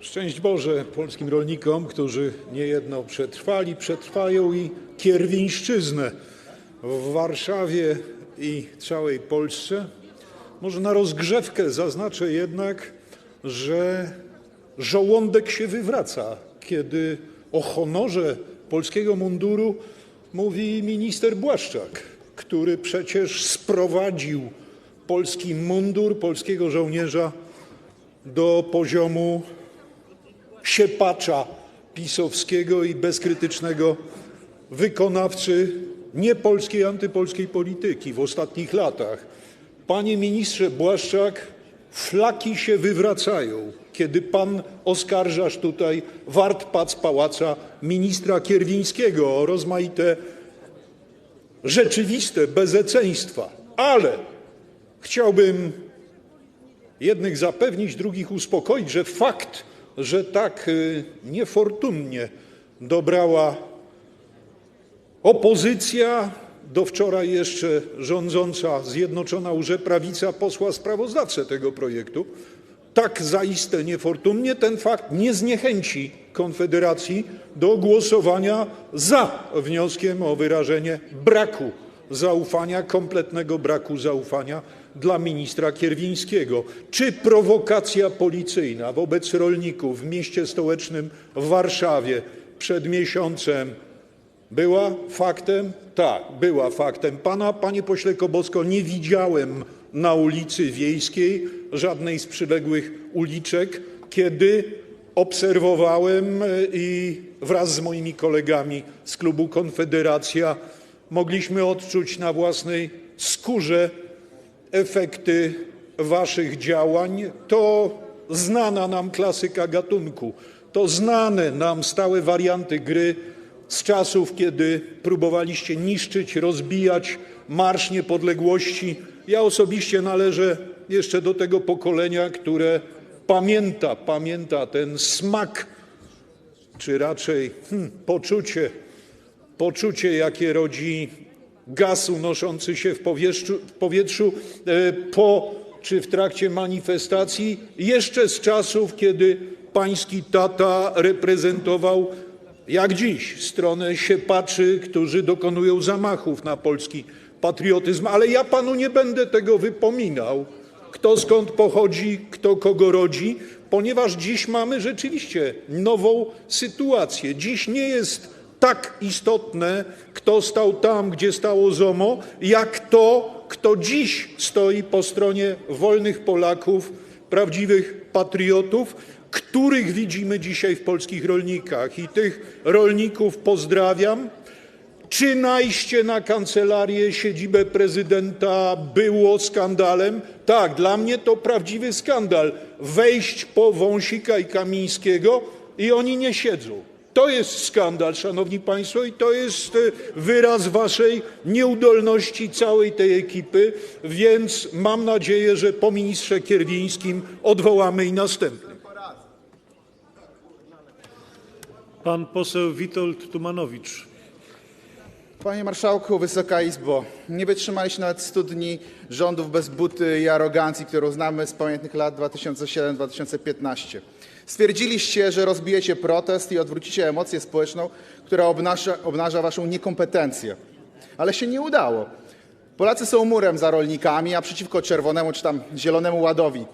Szczęść Boże polskim rolnikom, którzy niejedno przetrwali, przetrwają i kierwińszczyznę w Warszawie i całej Polsce. Może na rozgrzewkę zaznaczę jednak, że żołądek się wywraca, kiedy o honorze polskiego munduru mówi minister Błaszczak, który przecież sprowadził polski mundur, polskiego żołnierza do poziomu siepacza pisowskiego i bezkrytycznego wykonawcy niepolskiej, antypolskiej polityki w ostatnich latach. Panie ministrze Błaszczak, flaki się wywracają, kiedy pan oskarżasz tutaj wart pac pałaca ministra Kierwińskiego o rozmaite rzeczywiste bezeceństwa. Ale chciałbym jednych zapewnić, drugich uspokoić, że fakt, że tak y, niefortunnie dobrała opozycja, do wczoraj jeszcze rządząca Zjednoczona Łże Prawica posła sprawozdawcę tego projektu, tak zaiste niefortunnie, ten fakt nie zniechęci Konfederacji do głosowania za wnioskiem o wyrażenie braku zaufania, kompletnego braku zaufania dla ministra Kierwińskiego. Czy prowokacja policyjna wobec rolników w mieście stołecznym w Warszawie przed miesiącem była faktem? Tak, była faktem. Pana, panie pośle Kobosko, nie widziałem na ulicy Wiejskiej żadnej z przyległych uliczek, kiedy obserwowałem y, i wraz z moimi kolegami z klubu Konfederacja mogliśmy odczuć na własnej skórze efekty waszych działań. To znana nam klasyka gatunku, to znane nam stałe warianty gry z czasów, kiedy próbowaliście niszczyć, rozbijać Marsz Niepodległości. Ja osobiście należę jeszcze do tego pokolenia, które pamięta, ten smak, czy raczej hmm, poczucie, jakie rodzi gaz unoszący się w powietrzu, e, po czy w trakcie manifestacji, jeszcze z czasów, kiedy pański tata reprezentował jak dziś stronę siepaczy, którzy dokonują zamachów na polski patriotyzm. Ale ja panu nie będę tego wypominał, kto skąd pochodzi, kto kogo rodzi, ponieważ dziś mamy rzeczywiście nową sytuację. Dziś nie jest tak istotne, kto stał tam, gdzie stało ZOMO, jak to, kto dziś stoi po stronie wolnych Polaków, prawdziwych patriotów, których widzimy dzisiaj w polskich rolnikach. I tych rolników pozdrawiam. Czy najście na kancelarię, siedzibę prezydenta było skandalem? Tak, dla mnie to prawdziwy skandal. Wejść po Wąsika i Kamińskiego i oni nie siedzą. To jest skandal, szanowni państwo, i to jest e, wyraz waszej nieudolności całej tej ekipy, więc mam nadzieję, że po ministrze Kierwińskim odwołamy i następny. Pan poseł Witold Tumanowicz. Panie Marszałku, Wysoka Izbo, nie wytrzymaliście nawet 100 dni rządów bez buty i arogancji, którą znamy z pamiętnych lat 2007-2015. Stwierdziliście, że rozbijecie protest i odwrócicie emocję społeczną, która obnaża, obnaża waszą niekompetencję. Ale się nie udało. Polacy są murem za rolnikami, a przeciwko Czerwonemu czy tam Zielonemu Ładowi.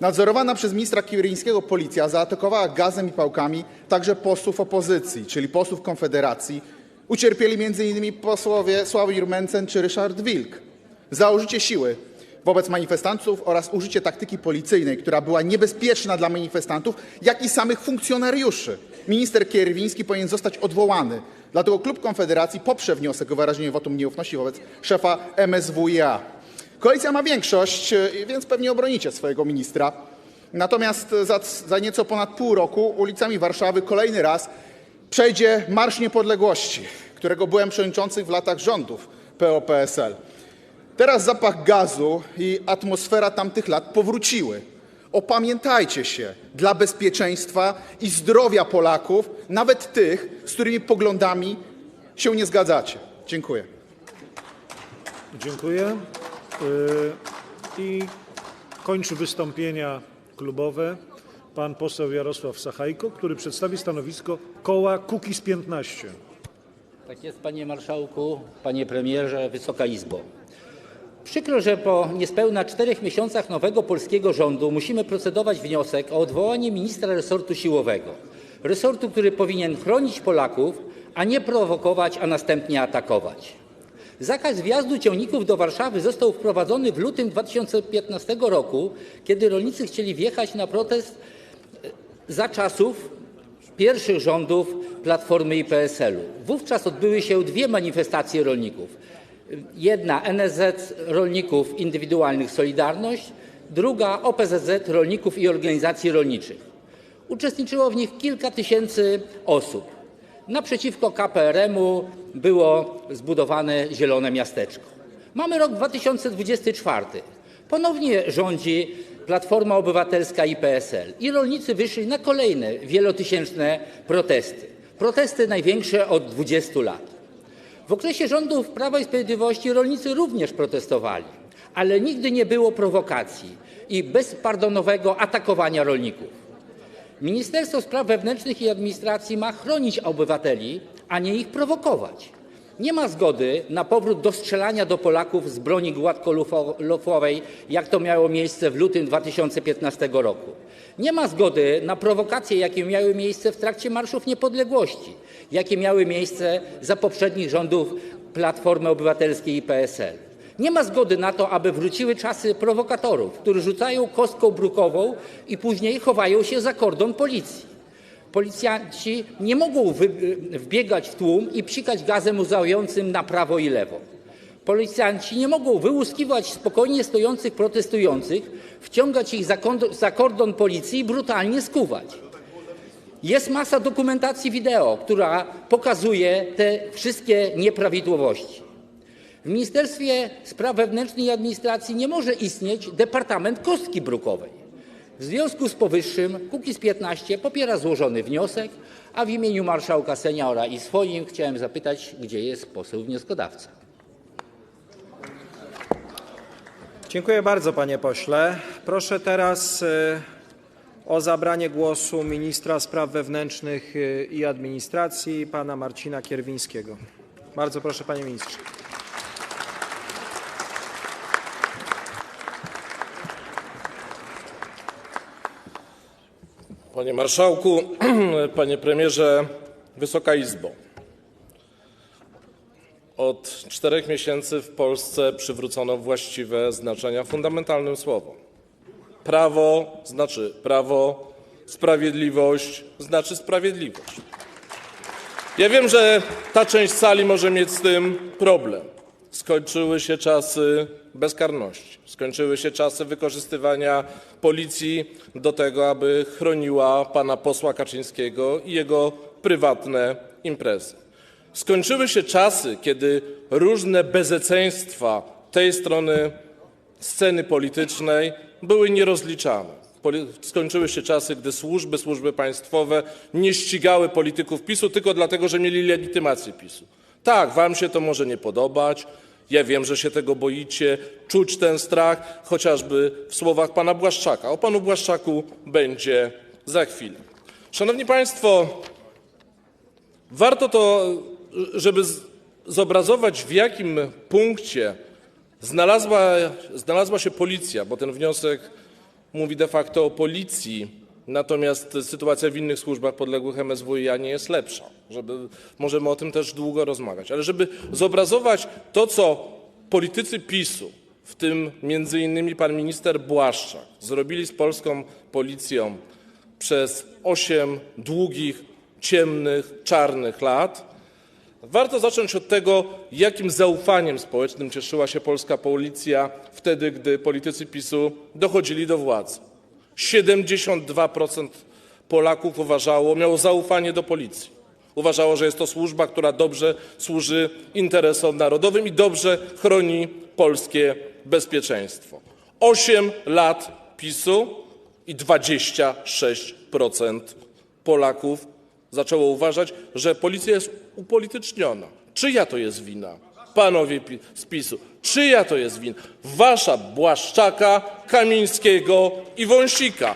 Nadzorowana przez ministra Kiewińskiego policja zaatakowała gazem i pałkami także posłów opozycji, czyli posłów Konfederacji. Ucierpieli m.in. posłowie Sławomir Mencen czy Ryszard Wilk. Za użycie siły wobec manifestantów oraz użycie taktyki policyjnej, która była niebezpieczna dla manifestantów, jak i samych funkcjonariuszy. Minister Kierwiński powinien zostać odwołany. Dlatego klub Konfederacji poprze wniosek o wyrażenie wotum nieufności wobec szefa MSWiA. Koalicja ma większość, e, więc pewnie obronicie swojego ministra. Natomiast za, za nieco ponad pół roku ulicami Warszawy kolejny raz przejdzie Marsz Niepodległości, którego byłem przewodniczący w latach rządów PO-PSL. Teraz zapach gazu i atmosfera tamtych lat powróciły. Opamiętajcie się dla bezpieczeństwa i zdrowia Polaków, nawet tych, z którymi poglądami się nie zgadzacie. Dziękuję. Dziękuję. Y, I kończy wystąpienia klubowe pan poseł Jarosław Sachajko, który przedstawi stanowisko koła Kukiz 15. Tak jest, panie marszałku, panie premierze, Wysoka Izbo. Przykro, że po niespełna czterech miesiącach nowego polskiego rządu musimy procedować wniosek o odwołanie ministra resortu siłowego. Resortu, który powinien chronić Polaków, a nie prowokować, a następnie atakować. Zakaz wjazdu ciągników do Warszawy został wprowadzony w lutym 2015 roku, kiedy rolnicy chcieli wjechać na protest za czasów pierwszych rządów Platformy i PSL-u. Wówczas odbyły się dwie manifestacje rolników. Jedna NSZ Rolników Indywidualnych Solidarność, druga OPZZ Rolników i Organizacji Rolniczych. Uczestniczyło w nich kilka tysięcy osób. Naprzeciwko KPRM-u było zbudowane zielone miasteczko. Mamy rok 2024. Ponownie rządzi Platforma Obywatelska i PSL. I rolnicy wyszli na kolejne wielotysięczne protesty. Protesty największe od 20 lat. W okresie rządów Prawa i Sprawiedliwości rolnicy również protestowali, ale nigdy nie było prowokacji i bezpardonowego atakowania rolników. Ministerstwo Spraw Wewnętrznych i Administracji ma chronić obywateli, a nie ich prowokować. Nie ma zgody na powrót do strzelania do Polaków z broni gładkolufowej, jak to miało miejsce w lutym 2015 roku. Nie ma zgody na prowokacje, jakie miały miejsce w trakcie marszów niepodległości, jakie miały miejsce za poprzednich rządów Platformy Obywatelskiej i PSL. Nie ma zgody na to, aby wróciły czasy prowokatorów, którzy rzucają kostką brukową i później chowają się za kordon policji. Policjanci nie mogą wy, wbiegać w tłum i psikać gazem łzającym na prawo i lewo. Policjanci nie mogą wyłuskiwać spokojnie stojących protestujących, wciągać ich za kordon policji i brutalnie skuwać. Jest masa dokumentacji wideo, która pokazuje te wszystkie nieprawidłowości. W Ministerstwie Spraw Wewnętrznych i Administracji nie może istnieć Departament Kostki Brukowej. W związku z powyższym Kukiz15 popiera złożony wniosek, a w imieniu marszałka seniora i swoim chciałem zapytać, gdzie jest poseł wnioskodawca. Dziękuję bardzo, panie pośle. Proszę teraz y, o zabranie głosu ministra spraw wewnętrznych y, i administracji, pana Marcina Kierwińskiego. Bardzo proszę, panie ministrze. Panie Marszałku, Panie Premierze, Wysoka Izbo. Od czterech miesięcy w Polsce przywrócono właściwe znaczenia fundamentalnym słowom. Prawo znaczy prawo, sprawiedliwość znaczy sprawiedliwość. Ja wiem, że ta część sali może mieć z tym problem. Skończyły się czasy bezkarności. Skończyły się czasy wykorzystywania policji do tego, aby chroniła pana posła Kaczyńskiego i jego prywatne imprezy. Skończyły się czasy, kiedy różne bezeceństwa tej strony sceny politycznej były nierozliczane. Skończyły się czasy, gdy służby, służby państwowe nie ścigały polityków PiSu tylko dlatego, że mieli legitymację PiSu. Tak, wam się to może nie podobać. Ja wiem, że się tego boicie, czuć ten strach, chociażby w słowach pana Błaszczaka. O panu Błaszczaku będzie za chwilę. Szanowni Państwo, warto to, żeby zobrazować, w jakim punkcie znalazła, znalazła się policja, bo ten wniosek mówi de facto o policji, natomiast sytuacja w innych służbach podległych MSWiA nie jest lepsza. Żeby, możemy o tym też długo rozmawiać, ale żeby zobrazować to, co politycy PiSu, w tym między innymi pan minister Błaszczak, zrobili z polską policją przez osiem długich, ciemnych, czarnych lat, Warto zacząć od tego, jakim zaufaniem społecznym cieszyła się polska policja wtedy, gdy politycy PiSu dochodzili do władzy. 72% Polaków uważało, miało zaufanie do policji. Uważało, że jest to służba, która dobrze służy interesom narodowym i dobrze chroni polskie bezpieczeństwo. 8 lat PiSu i 26% Polaków zaczęło uważać, że policja jest upolityczniona. Czyja to jest wina? Panowie z PiSu, czyja to jest wina? Wasza, Błaszczaka, Kamińskiego i Wąsika.